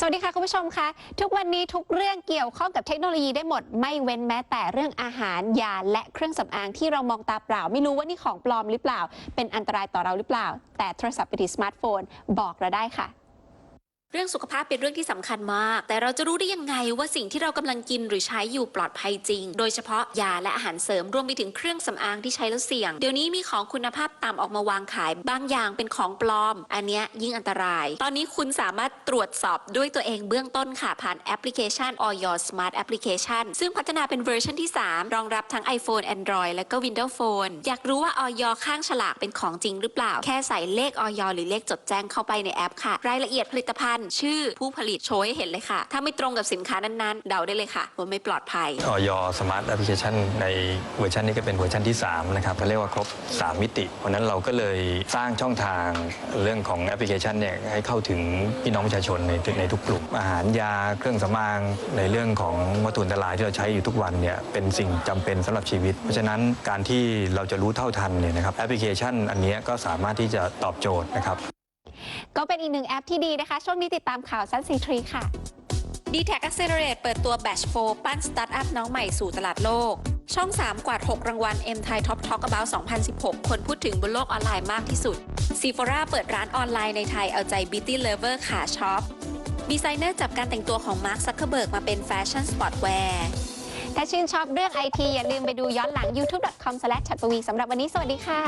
สวัสดีค่ะคุณผู้ชมคะทุกวันนี้ทุกเรื่องเกี่ยวข้องกับเทคโนโลยีได้หมด ไม่เว้นแม้แต่เรื่องอาหารยาและเครื่องสำอางที่เรามองตาเปล่า ไม่รู้ว่านี่ของปลอมหรือเปล่า เป็นอันตรายต่อเราหรือเปล่า แต่โทรศัพท์ไปที่สมาร์ทโฟน บอกเราได้ค่ะ เรื่องสุขภาพเป็นเรื่องที่สำคัญมาก แต่เราจะรู้ได้ยังไงว่าสิ่งที่เรากำลังกินหรือใช้อยู่ปลอดภัยจริง โดยเฉพาะยาและอาหารเสริมรวมไปถึงเครื่องสำอางที่ใช้แล้วเสี่ยง เดี๋ยวนี้มีของคุณภาพต่ำออกมาวางขาย บางอย่างเป็นของปลอม อันเนี้ยยิ่งอันตราย ตอนนี้คุณสามารถตรวจสอบด้วยตัวเองเบื้องต้นค่ะผ่านแอปพลิเคชัน Oyo Smart Application ซึ่งพัฒนาเป็นเวอร์ชันที่ 3 รองรับทั้ง iPhone Android และก็ Windows Phone อยากรู้ว่า Oyo ข้างฉลากเป็นของจริงหรือเปล่า แค่ใส่เลข Oyo หรือเลขจดแจ้งเข้าไปในแอปค่ะ รายละเอียดผลิตภัณฑ์ชื่อผู้ผลิตโชว์ให้เห็นเลยค่ะ ถ้าไม่ตรงกับสินค้านั้นๆ เดาได้เลยค่ะว่าไม่ปลอดภัย ออยสมาร์ทแอปพลิเคชันในเวอร์ชันนี้ก็เป็นเวอร์ชันที่ 3 นะครับเขาเรียกว่าครบ 3 มิติ เพราะฉะนั้นเราก็เลยสร้างช่องทางเรื่องของแอปพลิเคชันเนี่ยให้เข้าถึงพี่น้องประชาชนในในทุกกลุ่ม อาหารยาเครื่องสำอางในเรื่องของวัตถุอันตรายที่เราใช้อยู่ทุกวันเนี่ยเป็นสิ่งจำเป็นสำหรับชีวิต เพราะฉะนั้นการที่เราจะรู้เท่าทันเนี่ยนะครับแอปพลิเคชันอันเนี้ยก็สามารถที่จะตอบโจทย์นะครับ ก็เป็นอีกหนึ่งแอปที่ดีนะคะ ช่วงนี้ติดตามข่าวสั้นซีทรีค่ะ d t a c Accelerate เปิดตัว Batch 4 ปั้นสตาร์ทอัพน้องใหม่สู่ตลาดโลก ช่อง 3 กวาด 6 รางวัล M Thai Top Talk About 2016 คนพูดถึงบนโลกออนไลน์มากที่สุด Sephora เปิดร้านออนไลน์ในไทยเอาใจ Beauty Lover ขาช็อปดีไซเนอร์จับการแต่งตัวของ Mark Zuckerberg มาเป็นแฟชั่นสปอร์ตแวร์ถ้าชื่นชอบเรื่องไอทีอย่าลืมไปดูย้อนหลัง youtube.com/chatpv สำหรับวันนี้สวัสดีค่ะ